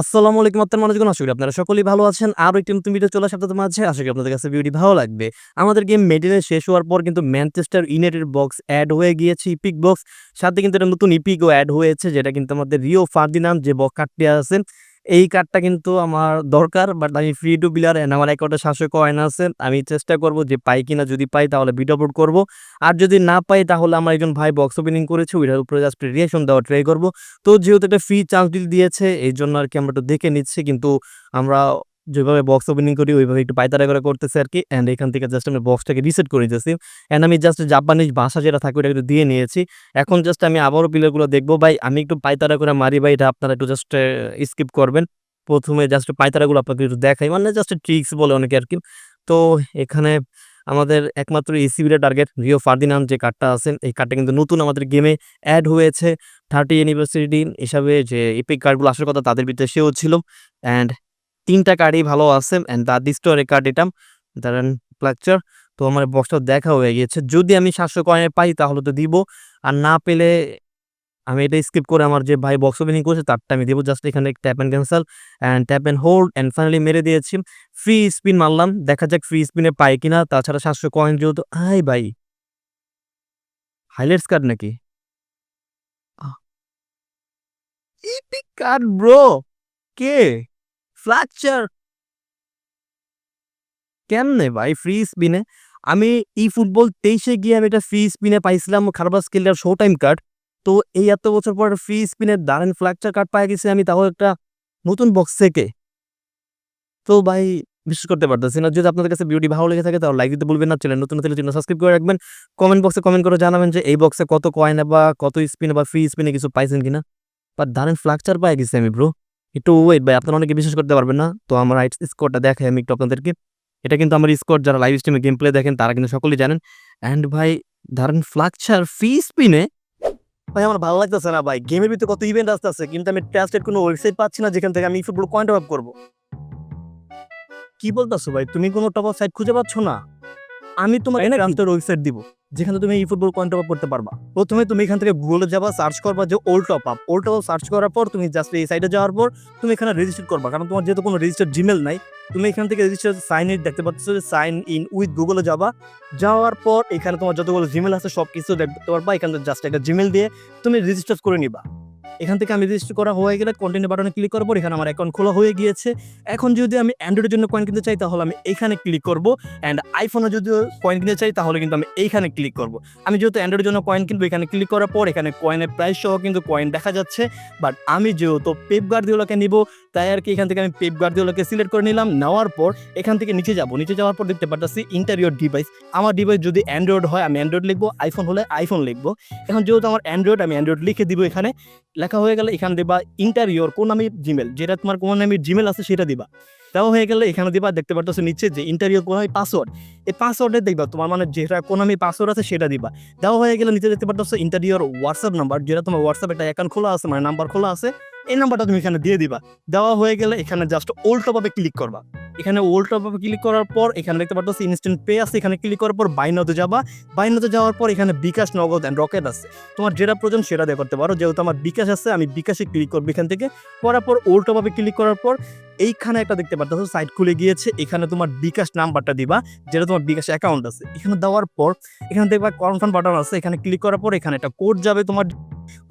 আসসালামু আলাইকুম আপনার মানুষগুলো আশা করি আপনারা সকলেই ভালো আছেন। আরও একটি নতুন ভিডিও চলে আসে তোমার মাঝে, আশা করি আপনাদের কাছে ভিডিওটি ভালো লাগবে। আমাদের গেম মেডিনে শেষ হওয়ার পর কিন্তু ম্যানচেস্টার ইউনাইটেড বক্স অ্যাড হয়ে গিয়েছে ইপিক বক্স সাথে কিন্তু একটা নতুন ইপিকও অ্যাড হয়েছে, যেটা কিন্তু আমাদের রিও ফার্দিনাম যে বক্স কার্ডটি আছে এই কার্ডটা কিন্তু আমার দরকার বাট আমি ফ্রি টু বিলার অ্যান্ড আমার অ্যাকাউন্টে সাতশো কয়েন আছে, আমি চেষ্টা করব যে পাই কিনা যদি পাই তাহলে ভিডিও আপলোড করব। আর যদি না পাই তাহলে আমার একজন ভাই বক্স ওপেনিং করেছে ওইটার উপরে জাস্ট রিয়েশন দেওয়া ট্রাই করব। তো যেহেতু একটা ফ্রি চান্স ডিল দিয়েছে এই জন্য আর কি আমরা একটু দেখে নিচ্ছি, কিন্তু আমরা যেভাবে বক্স ওপেনিং করি, ওইভাবে একটু পায়তারা করে করতেছে আর কি অ্যান্ড এখান থেকে জাস্ট আমি বক্সটাকে রিসেট করে দিতেছি। অ্যান্ড আমি জাস্ট জাপানিজ ভাষা যেটা থাকে ওটা একটু দিয়ে নিয়েছি। এখন জাস্ট আমি আবারও প্লেয়ারগুলো দেখব। ভাই, আমি একটু পায়তারা করে মারি। ভাই, এটা আপনারা একটু জাস্ট স্কিপ করবেন। প্রথমে জাস্ট পায়তারাগুলো আপনাকে একটু দেখাই। মানে জাস্ট ট্রিক্স বলে অনেকে আর কি তো এখানে আমাদের একমাত্র এসিবির টার্গেট রিও ফার্দিনাম যে কার্ডটা আছে, এই কার্ডটা কিন্তু নতুন আমাদের গেমে অ্যাড হয়েছে। থার্টি ইউনিভার্সিটি হিসাবে যে ইপিক কার্ডগুলো আসার কথা তাদের ভিতরে সেও ছিল। অ্যান্ড তিনটা কার্ডই ভালো আছে অ্যান্ড দ্য ডিস্টোরে কার্ড এটা দাঁড়ান ফ্লাকচার তো আমার বক্সটা দেখা হয়ে গিয়েছে। যদি আমি সাতশো কয়েনে পাই, তাহলে তো দিব। আর না পেলে আমি এটা স্কিপ করে আমার যে ভাই বক্স ওপেনিং করেছে, তারটা আমি দেবো। জাস্ট এখানে tap and cancel and tap and hold and finally মেরে দিয়েছি। ফ্রি স্পিন মারলাম। দেখা যাক ফ্রি স্পিনে পাই কিনা। তাছাড়া সাতশো কয়েন যেহেতু আই ভাই। হাইলাইটস কার্ড নাকি? কার্ড ব্রো কে? ফ্ল্যাকচার কেমনে ভাই? ফ্রি স্পিনে আমি ই ফুটবল তেইশে গিয়ে আমি এটা ফ্রি স্পিনে পাইছিলাম খারবাস স্কিলের শো টাইম কার্ড তো এই এত বছর পর ফ্রি স্পিনের দারুণ ফ্ল্যাকচার কার্ড পাই গেছি আমি, তাও একটা নতুন বক্স থেকে। তো ভাই, বিশ্বাস করতে পারতেছি না, যদি আপনাদের কাছে ভিডিওটি ভালো লেগে থাকে তাহলে লাইক দিতে বলবেন না চ্যানেল নতুন হলে চ্যানেল সাবস্ক্রাইব করে রাখবেন। কমেন্ট বক্সে কমেন্ট করে জানাবেন যে এই বক্সে কত কয়েন বা কত স্পিনে বা ফ্রি স্পিনে কিছু পাইছেন কিনা। বা দারুণ ফ্ল্যাকচার পাই গেছি আমি ব্রো একটু ওয়েট ভাই আপনারা অনেকে বিশ্বাস করতে পারবেন না। তো আমার স্কোরটা দেখাই আমি একটু আপনাদেরকে। এটা কিন্তু আমার স্কোর যারা লাইভ স্ট্রিমে গেম প্লে দেখেন তারা কিন্তু সকলেই জানেন। অ্যান্ড ভাই দারুণ ফ্ল্যাকচার ফ্রি স্পিনে ভাই আমার ভালো লাগতেছে না ভাই। গেমের ভিতরে কত ইভেন্ট আসতেছে কিন্তু আমি ট্রাস্টেড কোনো ওয়েবসাইট পাচ্ছি না যেখান থেকে আমি ফুটবল কয়েন্ট আপ করব। কি বলতেছো ভাই? তুমি কোনো টপ অফ সাইট খুঁজে পাচ্ছ না। আমি ট্রান্সফার ওয়েবসাইট দিব। যেখানে তুমি ই ফুটবল পয়েন্ট আপ করতে পারবা। প্রথমে তুমি এখান থেকে গুগলে যাবা সার্চ করবা যে old top up old top up search করার পর তুমি জাস্ট এই সাইডে যাওয়ার পর তুমি এখানে রেজিস্টার করবা। কারণ তোমার যেহেতু কোনো রেজিস্টার জিমেল নাই, তুমি এখান থেকে রেজিস্টার সাইন ইন দেখতে পাচ্ছ সাইন ইন উইথ গুগলে যাবা। যাওয়ার পর এখানে তোমার যতগুলো জিমেল আছে সব কিছু দেখতে পারবা। এখান থেকে জাস্ট একটা জিমেল দিয়ে তুমি রেজিস্টার করে নিবা। এখান থেকে আমি রেজিস্টার করা হয়ে গেলে কন্টিনিউ বাটনে ক্লিক করার পর এখানে আমার অ্যাকাউন্ট খোলা হয়ে গিয়েছে। এখন যদি আমি অ্যান্ড্রয়েডের জন্য কয়েন কিনতে চাই, তাহলে আমি এইখানে ক্লিক করব। অ্যান্ড আইফোনে যদি কয়েন কিনতে চাই, তাহলে কিন্তু আমি এইখানে ক্লিক করব। আমি যেহেতু অ্যান্ড্রয়েডের জন্য কয়েন কিনবো, এখানে ক্লিক করার পর এখানে কয়েনের প্রাইস সহ কিন্তু কয়েন দেখা যাচ্ছে। বাট আমি যেহেতু পেপ গার্দিওলাকে নিব, তাই আর কি এখান থেকে আমি পেপ গার্দিওলাকে সিলেক্ট করে নিলাম। নেওয়ার পর এখান থেকে নিচে যাব। নিচে যাওয়ার পর দেখতে পাচ্ছি ইন্টারিয়র ডিভাইস আমার ডিভাইস যদি অ্যান্ড্রয়েড হয়, আমি অ্যান্ড্রয়েড লিখব। আইফোন হলে আইফোন লিখব। এখন যেহেতু আমার অ্যান্ড্রয়েড আমি অ্যান্ড্রয়েড লিখে দিব এখানে। লেখা হয়ে গেলে এখানে দিবা ইন্টারিয়র কোন আমি জিমেল যেটা তোমার কোন নামে জিমেল আছে সেটা দিবা। দেওয়া হয়ে গেলে এখানে দিবা, দেখতে পারতেছো নিচে যে ইন্টারিয়র কোন আমি পাসওয়ার্ড এই পাসওয়ার্ডে দেখবা তোমার মানে যেটা কোন আমি পাসওয়ার্ড আছে সেটা দিবা। দেওয়া হয়ে গেলে নিচে দেখতে পারতেছো ইন্টারিয়র হোয়াটসঅ্যাপ নাম্বার যেটা তোমার হোয়াটসঅ্যাপ একটা অ্যাকাউন্ট খোলা আছে মানে নাম্বার খোলা আছে, এই নাম্বারটা তুমি এখানে দিয়ে দিবা। দেওয়া হয়ে গেলে এখানে জাস্ট টপে ক্লিক করবা। এখানে ওল্ড টপে ক্লিক করার পর, এখানে দেখতে পারতেছি ইনস্ট্যান্ট পে আছে। এখানে ক্লিক করার পর বাইনাতে যাবা। বাইনাতে যাওয়ার পর এখানে বিকাশ নগদ অ্যান্ড রকেট আছে। তোমার যেটা প্রয়োজন সেটা দিয়ে করতে পারো। যেহেতু আমার বিকাশ আছে, আমি বিকাশে ক্লিক করব এখান থেকে। করার পর ওল্ড টপে ক্লিক করার পর এইখানে একটা দেখতে পাচ্ছ সাইট খুলে গিয়েছে, এখানে তোমার বিকাশ নাম্বারটা দিবা, যেটা তোমার বিকাশ অ্যাকাউন্ট আছে। এখানে দেওয়ার পর, এখানে দেখবা কনফার্ম বাটন আছে, এখানে ক্লিক করার পর এখানে একটা কোড যাবে তোমার,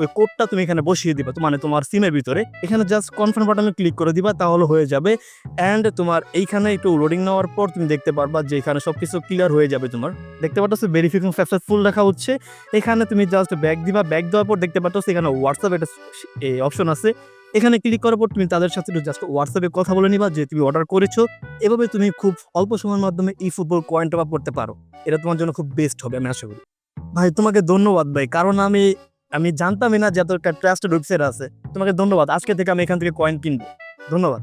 ওই কোডটা তুমি এখানে বসিয়ে দিবা মানে তোমার সিমের ভিতরে। এখানে জাস্ট কনফার্ম বাটনে ক্লিক করে দিবা, তাহলে হয়ে যাবে অ্যান্ড তোমার এইখানে একটু লোডিং নেওয়ার পর তুমি দেখতে পারবা যে এখানে সব কিছু ক্লিয়ার হয়ে যাবে তোমার। দেখতে পাচ্ছ ভেরিফিকেশন সাকসেসফুল লেখা হচ্ছে। এখানে তুমি জাস্ট ব্যাক দিবা ব্যাক দেওয়ার পর দেখতে পাচ্ছ এখানে হোয়াটসঅ্যাপ একটা অপশন আছে। এখানে ক্লিক করার পর তুমি তাদের সাথে জাস্ট হোয়াটসঅ্যাপে কথা বলে নিবা যে তুমি অর্ডার করেছ। এভাবে তুমি খুব অল্প সময়ের মাধ্যমে eFootball coin top up করতে পারো। এটা তোমার জন্য খুব বেস্ট হবে, আমি আশা করি। ভাই, তোমাকে ধন্যবাদ ভাই, কারণ আমি আমি জানতামই না যে এত একটা ট্রাস্টেড ওয়েবসাইট আছে। তোমাকে ধন্যবাদ, আজকে থেকে আমি এখান থেকে কয়েন কিনবো। ধন্যবাদ।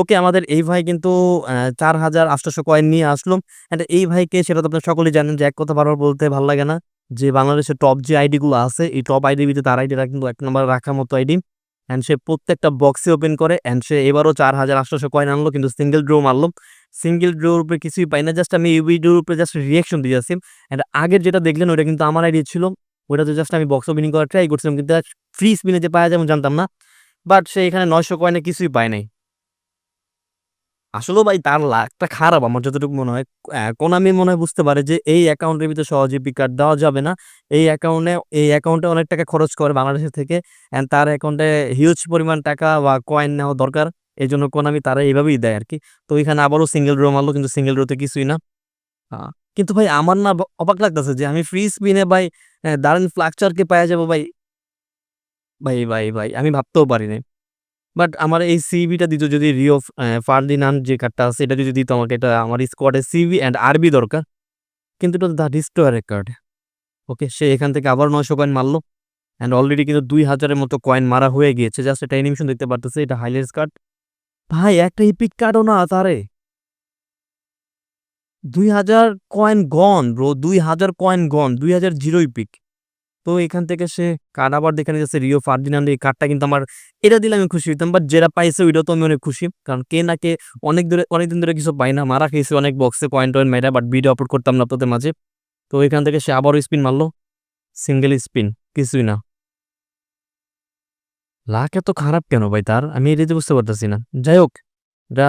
ওকে আমাদের এই ভাই কিন্তু চার হাজার আটশোশো কয়েন নিয়ে আসলো। এই ভাইকে, সেটা তো আপনার সকলেই জানেন যে এক কথা বারবার বলতে ভালো লাগে না। যে বাংলাদেশের টপ যে আইডিগুলো আছে, এই টপ আইডির ভিতরে তার আইডিটা কিন্তু এক নম্বর রাখার মতো আইডি অ্যান্ড সে প্রত্যেকটা বক্সে ওপেন করে অ্যান্ড সে এবারও চার হাজার আটশোশো কয়েন আনলো, কিন্তু সিঙ্গেল ড্রো মারলো। সিঙ্গেল ড্রোর উপরে কিছুই পাই না জাস্ট আমি এই ভিডিওর উপরে জাস্ট রিয়াকশন দিয়ে যাচ্ছি। অ্যান্ড আগের যেটা দেখলেন ওটা কিন্তু আমার আইডিয়া ছিল। ওইটা তো জাস্ট আমি বক্স ওপেনিং করার ট্রাই করছিলাম, কিন্তু ফ্রি স্পিনে যে পাওয়া যাবে জানতাম না। বাট সে এখানে নয়শো কয়েনে কিছুই পায় নাই। আসলেও ভাই তার লাকটা খারাপ। আমার যতটুকু মনে হয় কোনামি মনে হয় বুঝতে পারে যে এই অ্যাকাউন্টের ভিতরে সহজে পিকার দেওয়া যাবে না। এই অ্যাকাউন্টে এই অ্যাকাউন্টে অনেক টাকা খরচ করে বাংলাদেশের থেকে অ্যান্ড তার অ্যাকাউন্টে হিউজ পরিমাণ টাকা বা কয়েন নেওয়া দরকার। এই জন্য কোনামি তারা এইভাবেই দেয় আর কি তো এখানে আবারও সিঙ্গেল রো মারলো, কিন্তু সিঙ্গেল রোতে কিছুই না। কিন্তু ভাই আমার না অবাক লাগতেছে যে আমি ফ্রি স্পিনে ভাই দারুণ ফ্লাকচারকে পাওয়া যাব ভাই। ভাই ভাই ভাই, আমি ভাবতেও পারি নাই বাট আমার এই সিভিটা দিত যদি রিও ফার্দিনান্ড যে কার্ডটা আছে, এটা যদি দিত আমাকে, এটা আমার স্কোয়াডের সিভি অ্যান্ড আরবি দরকার। কিন্তু এটা দ্য ডিস্ট্রয়ারের কার্ড ওকে সে এখান থেকে আবার নয়শো কয়েন মারলো। অ্যান্ড অলরেডি কিন্তু দুই হাজারের মতো কয়েন মারা হয়ে গিয়েছে। জাস্ট এটা অ্যানিমেশন দেখতে পারতেছে, এটা হাইলাইটস কার্ড ভাই, একটা ইপিক কার্ডও না তারে। দুই হাজার কয়েন গন ব্রো দুই হাজার কয়েন গন দুই হাজার জিরো ইপিক তো এখান থেকে সে কার্ড আবার দেখে যাচ্ছে রিও ফার্দিনান্ড এই কার্ডটা কিন্তু আমার, এটা দিলে আমি খুশি হইতাম। বাট যেটা পাইছে ওইটাও তো আমি অনেক খুশি। কারণ কে না কে অনেক দূরে, অনেকদিন ধরে কিছু পাই না। মারা খেয়েছে অনেক বক্সে পয়েন্ট টয়েন্ট মেরা বাট ভিডিও আপলোড করতাম না আপনাদের মাঝে। তো এখান থেকে সে আবারও স্পিন মারলো। সিঙ্গেল স্পিন কিছুই না। লাখ এত খারাপ কেন ভাই তার? আমি এটা তো বুঝতে পারতেছি না। যাই হোক এটা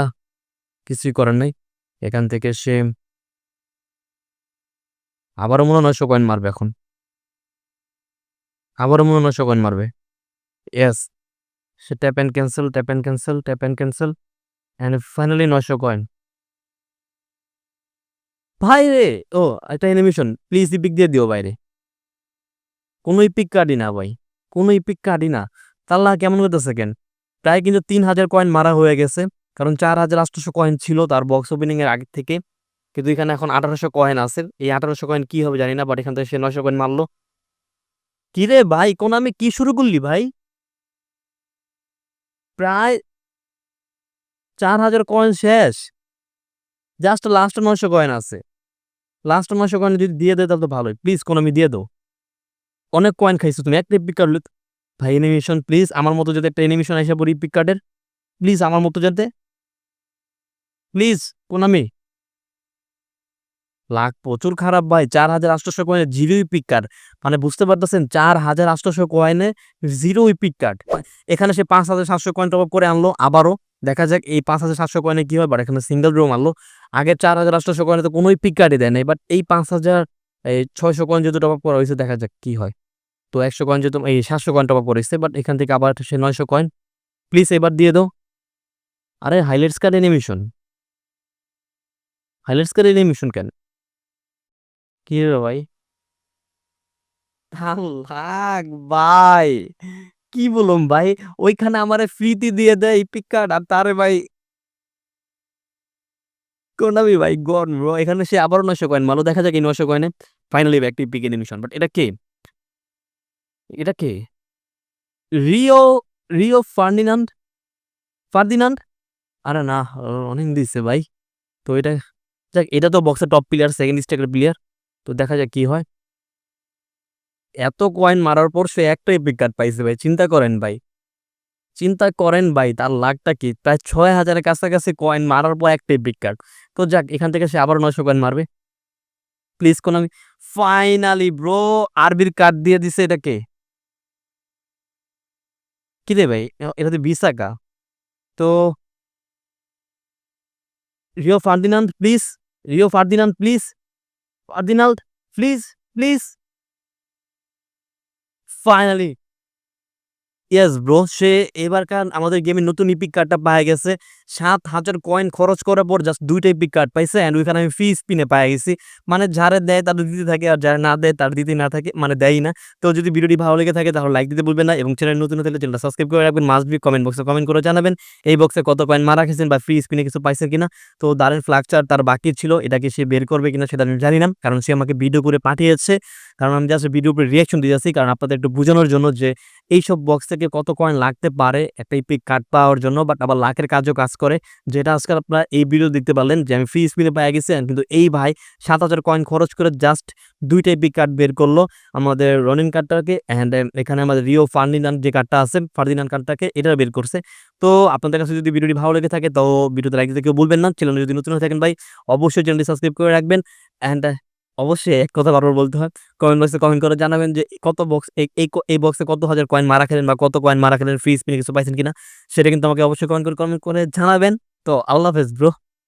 কিছুই করার নাই। এখান থেকে সে, আবারও মনে হয় নয়শো কয়েন মারবে এখন। আবারও মনে হয় কয়েন মারবে। Yes say tap and cancel tap and cancel tap and cancel and finally নয়শো কয়েন ভাই রে! ও, একটা অ্যানিমেশন প্লিজ ইপিক দিয়ে দিও বাইরে কোনো ইপিক কার্ডই না ভাই। কোনো ইপিক কার্ডই না। তাল্লা কেমন করতেছে কেন? প্রায় কিন্তু তিন হাজার কয়েন মারা হয়ে গেছে। কারণ চার হাজার আটশোশো কয়েন ছিল তার বক্স ওপেনিং এর আগে থেকে। কিন্তু এখানে এখন আঠারোশো কয়েন আছে। এই আঠারোশো কয়েন কি হবে জানি না বাট এখান থেকে সে নয়শো কয়েন মারলো। কি রে ভাই, কোন আমি কি শুরু করলি ভাই? প্রায় চার হাজার কয়েন শেষ। জাস্ট লাস্ট নয়শো কয়েন আছে। লাস্ট নয়শো কয়েন যদি দিয়ে দেয় তাহলে তো ভালোই। প্লিজ কোন আমি দিয়ে দাও অনেক কয়েন খাইছো তুমি। একটা পিক কার্ড ভাই এনিমেশন প্লিজ আমার মতো যাতে একটা এনিমেশন এসে পড়ি পিক কার্ডের প্লিজ আমার মতো যাতে। প্লিজ কোন আমি? লাখ প্রচুর খারাপ ভাই, চার হাজার আটশোশো কয়েনে জিরোই পিক কার্ড মানে বুঝতে পারতেছেন, চার হাজার আটশোশো কয়েনে জিরোই পিক কার্ড এখানে সে পাঁচ হাজার সাতশো কয়েন টপ করে আনলো, আবারও দেখা যাক এই পাঁচ হাজার সাতশো কয়েনে কি হয় বাট এখানে সিঙ্গেল রো মারলো। আগে চার হাজার আটশোশো কয়েনে তো কোনোই পিক কার্ডই দেয় নাই বাট এই পাঁচ হাজার, এই ছয়শো কয়েন যেহেতু টপ করা হয়েছে, দেখা যাক কি হয়। তো একশো কয়েন যেহেতু, এই সাতশো কয়েন টপ করেছে বাট এখান থেকে আবার সে নয়শো কয়েন প্লিজ এবার দিয়ে দাও। আরে highlights card animation highlights card animation কেন? কি রে ভাই? লাখ ভাই। কি বলুম ভাই? ওইখানে আমারে ফ্রিতে দিয়ে দেয় পিক আর তারে ভাই কোনামি ভাই, গন এখানে সে আবারও নয়শো কয়েন মালো দেখা যাক এই নয়শো কয়েনে ফাইনালি একটি পিক এনিমেশন বাট এটা কে? এটা কে? রিও রিও ফার্ডিনান্ড ফার্দিনান্ড আরে না অনেক দিচ্ছে ভাই। তো এটা, যাক, এটা তো বক্সের টপ প্লেয়ার সেকেন্ড স্টেকের প্লেয়ার তো দেখা যাক কি হয়। এত কয়েন মারার পর সে একটাই কার্ড পাইছে ভাই, চিন্তা করেন ভাই। চিন্তা করেন ভাই, তার লাখটা কি? প্রায় ছয় হাজারের কাছাকাছি কয়েন মারার পর একটাই পিক কার্ড তো যাক, এখান থেকে সে আবার নয়শো কয়েন মারবে। প্লিজ কোন আমি ফাইনালি ব্রো আরবির কার্ড দিয়ে দিছে এটাকে। কি রে ভাই এটা তো তো Rio Ferdinand please Rio Ferdinand please Ferdinand please please finally yes bro সে এবারকার আমাদের গেমে নতুন ইপিক কার্ডটা পাওয়া গেছে। সাত হাজার কয়েন খরচ করার পর জাস্ট দুইটা ইপিক কার্ড পাইছে অ্যান্ড ওইখানে আমি ফ্রি স্পিনে পাই গেছি। মানে যারা দেয় তাদের দিতে থাকে, আর যারা না দেয় তার দিতে না থাকে মানে দেয়ই না। তো যদি ভিডিওটি ভালো লেগে থাকে, তাহলে লাইক দিতে ভুলবেন না, এবং চ্যানেল নতুন হলে চ্যানেলটা সাবস্ক্রাইব করে রাখবেন। মাস্ট বি কমেন্ট বক্সে কমেন্ট করে জানাবেন, এই বক্সে কত কয়েন মারা খেয়েছেন বা ফ্রি স্পিনে কিছু পাইছেন কিনা। তো দারুণ ফ্লাকচার তার বাকি ছিল এটাকে সে বের করবে কিনা সেটা আমি জানি না, কারণ সে আমাকে ভিডিও করে পাঠিয়েছে। কারণ আমি জাস্ট ভিডিও উপরে রিয়াকশন দিয়ে যাচ্ছি, কারণ আপনাদের একটু বোঝানোর জন্য যে এইসব বক্স থেকে কত কয়েন লাগতে পারে, একটা ইপিক কার্ড পাওয়ার জন্য বাট আবার লাখের কাজও কাজ করে। যেটা আজকাল আপনারা এই ভিডিও দেখতে পারলেন যে, আমি ফ্রি স্পিনে পেয়ে গেছি, কিন্তু এই ভাই সাত হাজার কয়েন খরচ করে জাস্ট দুইটা ইপিক কার্ড বের করল। আমাদের রনিন কার্ডটাকে অ্যান্ড এখানে আমাদের রিও ফার্দিনান্ড যে কার্ডটা আছে ফার্দিনান্ড কার্ডটাকে এটা বের করছে। তো আপনাদের কাছে যদি ভিডিওটি ভালো লেগে থাকে, তো ভিডিওতে লাইক দিতে কেউ বলবেন না। চ্যানেল যদি নতুন হয়ে থাকেন ভাই, অবশ্যই চ্যানেলটি সাবস্ক্রাইব করে রাখবেন অ্যান্ড অবশ্যই এক কথা বারবার বলতে হয়। কমেন্ট বক্সে কমেন্ট করে জানাবেন যে কত বক্স এই এই বক্সে কত হাজার কয়েন মারা খেলেন বা কত কয়েন মারা খেলেন ফ্রি স্পিনে কিছু পাইছেন কিনা? সেটা কিন্তু আমাকে অবশ্যই কমেন্ট করে কমেন্ট করে জানাবেন। তো আল্লাহ হাফেজ ব্রো।